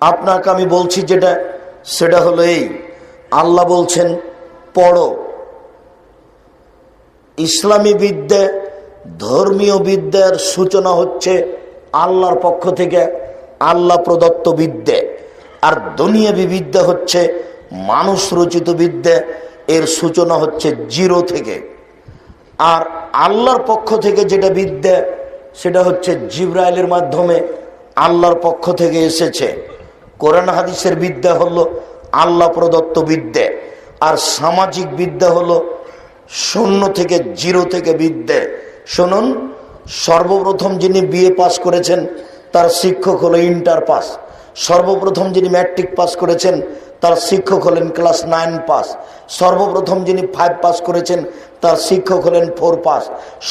আপনাকে আমি বলছি যেটা, সেটা হলো এই। আল্লাহ বলছেন, পড়ো। ইসলামী বিদ্যা, ধর্মীয় বিদ্যার সূচনা হচ্ছে আল্লাহর পক্ষ থেকে আল্লাহ প্রদত্ত বিদ্যে। আর দুনিয়াবি বিদ্যা হচ্ছে মানুষ রচিত বিদ্যা, এর সূচনা হচ্ছে জিরো থেকে। আর আল্লাহর পক্ষ থেকে যেটা বিদ্যা, সেটা হচ্ছে জিব্রাইলের মাধ্যমে আল্লাহর পক্ষ থেকে এসেছে। কোরআন হাদিসের বিদ্যা হলো আল্লাহ প্রদত্ত বিদ্যা, আর সামাজিক বিদ্যা হলো শূন্য থেকে জিরো থেকে বিদ্যে। শুনুন, সর্বপ্রথম যিনি বিএ পাস করেছেন, তার শিক্ষক হলো ইন্টার পাস। সর্বপ্রথম যিনি ম্যাট্রিক পাস করেছেন, তার শিক্ষক হলেন ক্লাস নাইন পাস সর্বপ্রথম যিনি ফাইভ পাস করেছেন, তার শিক্ষক হলেন ফোর পাস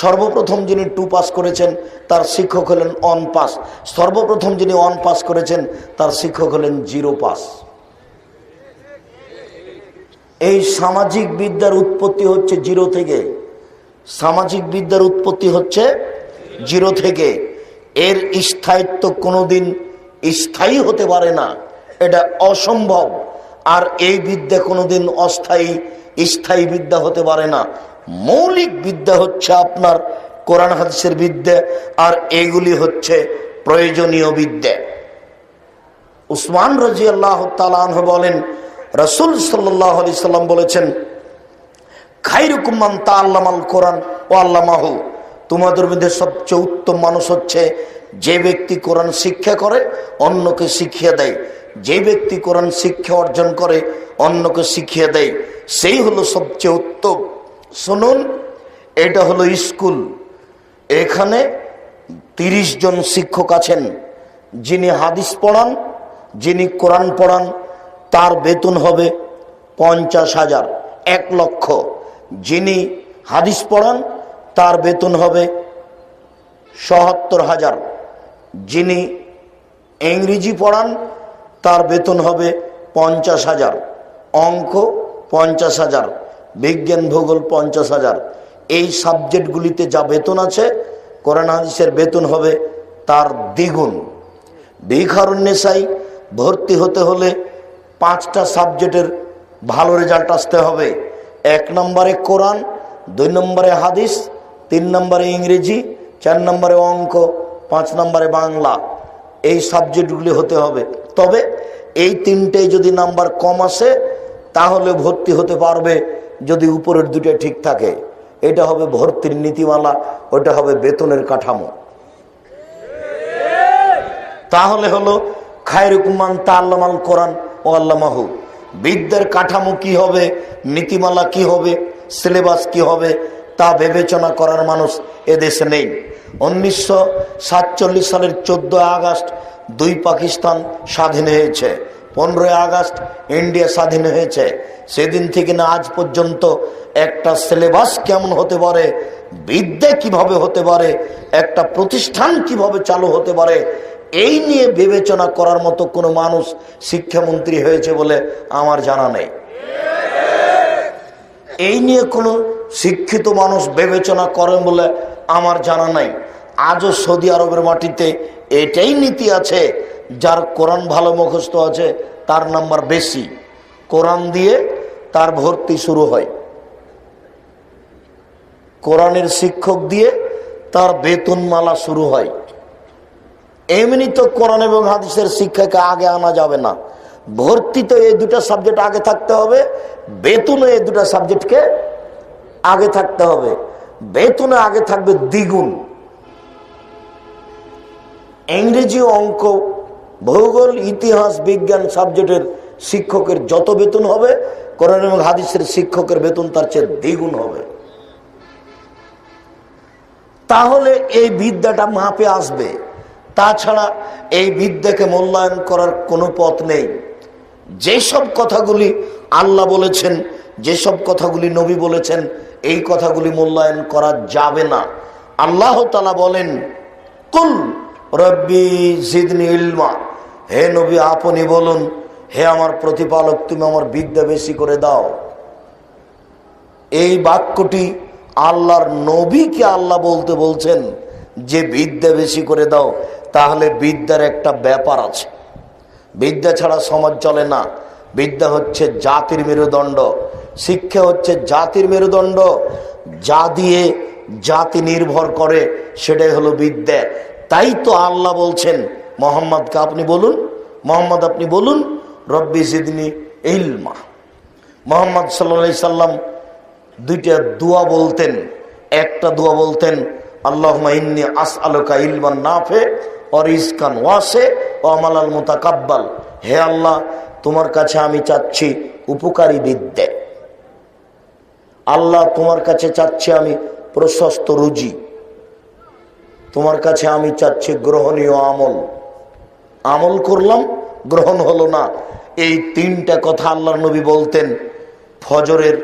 সর্বপ্রথম যিনি টু পাস করেছেন, তার শিক্ষক হলেন অন পাস সর্বপ্রথম যিনি অন পাস করেছেন, তার শিক্ষক হলেন জিরো পাস এই সামাজিক বিদ্যার উৎপত্তি হচ্ছে জিরো থেকে। সামাজিক বিদ্যার উৎপত্তি হচ্ছে জিরো থেকে। এর স্থায়িত্ব কোনোদিন স্থায়ী হতে পারে না। এটা অসম্ভব। আর এই বিদ্যা কোনোদিন অস্থায়ী, স্থায়ী বিদ্যা হতে পারে না। মৌলিক বিদ্যা হচ্ছে আপনার কোরআন হাদিসের বিদ্যা, আর এগুলি হচ্ছে প্রয়োজনীয় বিদ্যা। উসমান রাজি আল্লাহ বলেন, রসুল সাল্লাহ আলি সাল্লাম বলেছেন খাইরুকুমান তা আল্লামাল কোরআন ও তোমাদের মধ্যে সবচেয়ে উত্তম মানুষ হচ্ছে যে ব্যক্তি কোরআন শিক্ষা করে, অন্যকে শিখিয়ে দেয়। যে ব্যক্তি কোরআন শিক্ষা অর্জন করে, অন্যকে শিখিয়ে দেয়। সেই হলো সবচেয়ে উত্তম। শুনুন, এটা হলো স্কুল। এখানে তিরিশ জন শিক্ষক আছেন। যিনি হাদিস পড়ান, যিনি কোরআন পড়ান, তার বেতন হবে পঞ্চাশ হাজার, এক লক্ষ। যিনি হাদিস পড়ান তার বেতন হবে সহাত্তর হাজার। যিনি ইংরেজি পড়ান, তার বেতন হবে পঞ্চাশ হাজার। অঙ্ক পঞ্চাশ হাজার। বিজ্ঞান ভূগোল পঞ্চাশ হাজার। এই সাবজেক্টগুলিতে যা বেতন আছে, কোরআন হাদিসের বেতন হবে তার দ্বিগুণ। ভিখারুন্নেসাই ভর্তি হতে হলে পাঁচটা সাবজেক্টের ভালো রেজাল্ট আসতে হবে। এক নম্বরে কোরআন, দুই নম্বরে হাদিস তিন নম্বরে ইংরেজি, চার নম্বরে অঙ্ক, পাঁচ নম্বরে বাংলা। এই সাবজেক্টগুলি হতে হবে। তবে এই তিনটে যদি নাম্বার কম আসে, তাহলে ভর্তি হতে পারবে যদি উপরের দুটো ঠিক থাকে। এটা হবে ভর্তির নীতিমালা, ওটা হবে বেতনের কাঠামো। তাহলে হলো খায়রুকুমান তা আল্লামাল কোরআন ও আল্লামাহু। বিদ্যার কাঠামো কি হবে, নীতিমালা কি হবে, সিলেবাস কি হবে তা বিবেচনা করার মানুষ এদেশে নেই। উনিশশো সাতচল্লিশ সালের চোদ্দ আগস্ট দুই পাকিস্তান স্বাধীন হয়েছে। পনেরোই আগস্ট ইন্ডিয়া স্বাধীন হয়েছে। সেদিন থেকে না আজ পর্যন্ত একটা সিলেবাস কেমন হতে পারে, বিদ্যা কীভাবে হতে পারে, একটা প্রতিষ্ঠান কীভাবে চালু হতে পারে, এই নিয়ে বিবেচনা করার মতো কোনো মানুষ শিক্ষামন্ত্রী হয়েছে বলে আমার জানা নেই। এই নিয়ে কোনো শিক্ষিত মানুষ বিবেচনা করেন বলে আমার জানা নাই। আজও সৌদি আরবের মাটিতে এটাই নীতি আছে, যার কোরআন ভালো মুখস্থ আছে, তার নাম্বার বেশি। কোরআন দিয়ে তার ভর্তি শুরু হয়। কোরআনের শিক্ষক দিয়ে তার বেতনমালা শুরু হয়। এমনি তো কোরআন এবং হাদিসের শিক্ষাকে আগে আনা যাবে না। ভর্তি তো এই দুটা সাবজেক্ট আগে থাকতে হবে বেতনে এই দুটা সাবজেক্টকে আগে থাকতে হবে। বেতনে আগে থাকবে দ্বিগুণ। ইংরেজি অঙ্ক, ভূগোল, ইতিহাস, বিজ্ঞান সাবজেক্টের শিক্ষকের যত বেতন হবে, কোরআন এবং হাদিসের শিক্ষকের বেতন তার চেয়ে দ্বিগুণ হবে। তাহলে এই বিদ্যাটা মাপে আসবে। তাছাড়া এই বিদ্যাকে মূল্যায়ন করার কোনো পথ নেই। যেসব কথাগুলি আল্লাহ বলেছেন, যেসব কথাগুলি নবী বলেছেন এই কথাগুলি মূল্যায়ন করা যাবে না। আল্লাহ তালা বলেন, কুল রব্বি জিদনি ইলমা। হে নবী, আপনি বলুন, হে আমার প্রতিপালক, তুমি আমার বিদ্যা বেশি করে দাও। এই বাক্যটি আল্লাহর নবীকে আল্লাহ বলতে বলছেন, যে বিদ্যা বেশি করে দাও, তাহলে বিদ্যার একটা ব্যাপার আছে। বিদ্যা ছাড়া সমাজ চলে না। বিদ্যা হচ্ছে জাতির মেরুদণ্ড। শিক্ষা হচ্ছে জাতির মেরুদণ্ড। যা দিয়ে জাতি নির্ভর করে, সেটাই হলো বিদ্যা। তাই তো আল্লাহ বলছেন, মোহাম্মদকে আপনি বলুন, মোহাম্মদ আপনি বলুন, রব্বি সিদিনী ইলমা। মোহাম্মদ সাল্লা সাল্লাম দুইটা দোয়া বলতেন, একটা দোয়া বলতেন আল্লাহ ইন্নি আস আলোকা ইলমান নাফে অর ইসকান ওয়াসে ও আমালাল মোতাকাব্বাল। হে আল্লাহ, তোমার কাছে আমি চাচ্ছি উপকারী বিদ্যে। আল্লাহ তোমার কাছে চাচ্ছি আমি প্রশস্ত রুজি। তোমার কাছে আমি চাচ্ছি গ্রহণীয় আমল। আমল করলাম, গ্রহণ হলো না। এই তিনটা কথা আল্লাহর নবী বলতেন ফজরের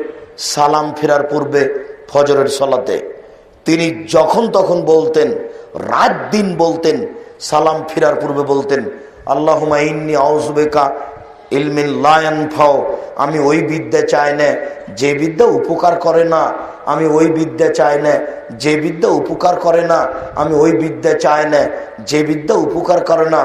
সালাম ফেরার পূর্বে, ফজরের সলাতে। তিনি যখন তখন বলতেন, রাত দিন বলতেন, সালাম ফেরার পূর্বে বলতেন আল্লাহ ইন্নি আউজবেকা ইলমিন লায়ন ফাও আমি ওই বিদ্যা চাই না, যে বিদ্যা উপকার করে না, আমি ওই বিদ্যা চাই না, যে বিদ্যা উপকার করে না, আমি ওই বিদ্যা চাই না, যে বিদ্যা উপকার করে না।